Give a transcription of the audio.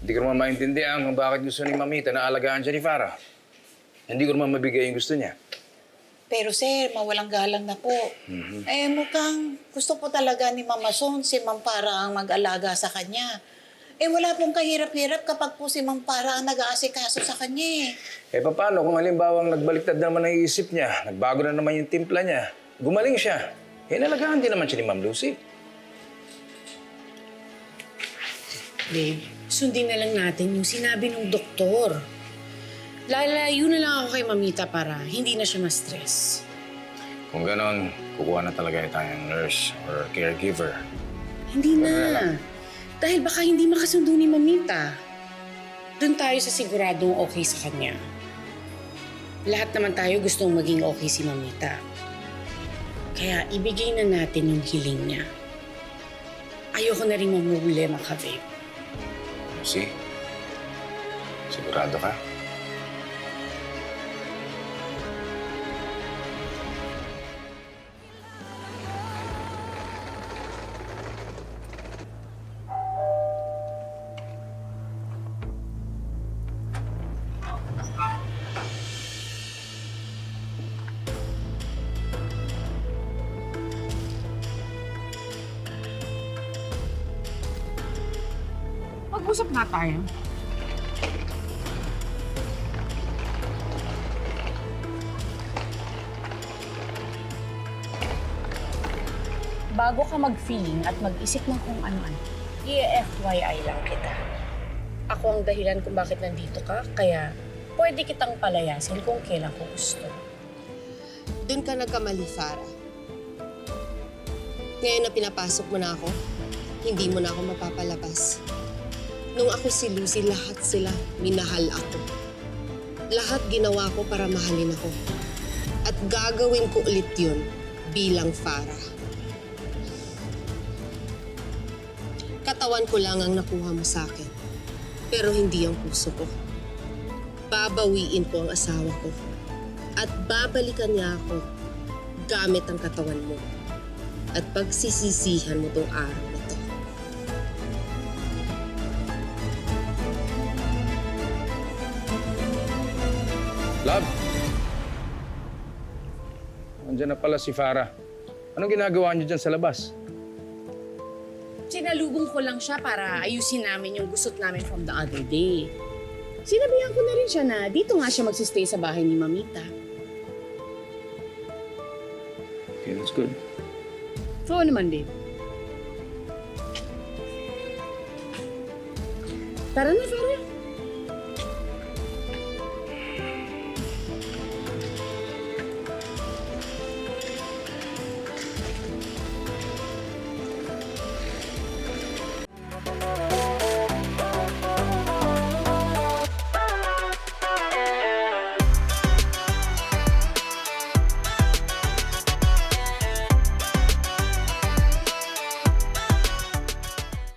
Hindi ko naman maintindihan kung bakit gusto ni Mamita na alagaan siya ni Farah. Hindi ko naman mabigay yung gusto niya. Pero sir, mawalang galang na po. Eh mukhang gusto po talaga ni Mama Son si Ma'am Para ang mag-alaga sa kanya. Eh wala pong kahirap-hirap kapag po si Ma'am Para ang nag-aasikaso sa kanya eh. Eh paano kung halimbawang nagbaliktad naman ang isip niya, nagbago na naman yung timpla niya, gumaling siya, eh nalagaan din naman siya ni Ma'am Lucy. Babe, sundin na lang natin yung sinabi ng doktor. Lalayo na lang ako kay Mamita para hindi na siya ma-stress. Kung ganon, kukuha na talaga tayong nurse or caregiver. Hindi na. Dahil baka hindi makasundo ni Mamita. Doon tayo sa siguradong okay sa kanya. Lahat naman tayo gustong maging okay si Mamita. Kaya ibigay na natin yung hiling niya. Ayoko na rin mamumulema ka, babe. See? Sigurado ka? Mag-usap na tayo. Bago ka mag-feeling at mag-isip ng kung ano-ano, i-FYI lang kita. Ako ang dahilan kung bakit nandito ka, kaya pwede kitang palayasin kung kailan ko gusto. Doon ka nagkamali, Farah. Ngayon na pinapasok mo na ako, hindi mo na ako mapapalabas. Nung ako si Lucy, lahat sila minahal ako. Lahat ginawa ko para mahalin ako. At gagawin ko ulit yun bilang Farah. Katawan ko lang ang nakuha mo sa akin. Pero hindi ang puso ko. Babawiin ko ang asawa ko at babalikan niya ako gamit ang katawan mo at pagsisisihan mo tong araw na Love? Andiyan na pala si Farah. Anong ginagawa niyo dyan sa labas? Sinalubong ko lang siya para ayusin namin yung gusot namin from the other day. Sinabihan ko na rin siya na dito nga siya magsistay sa bahay ni Mamita. Okay, that's good. So ano naman, babe? Tara na, Farah.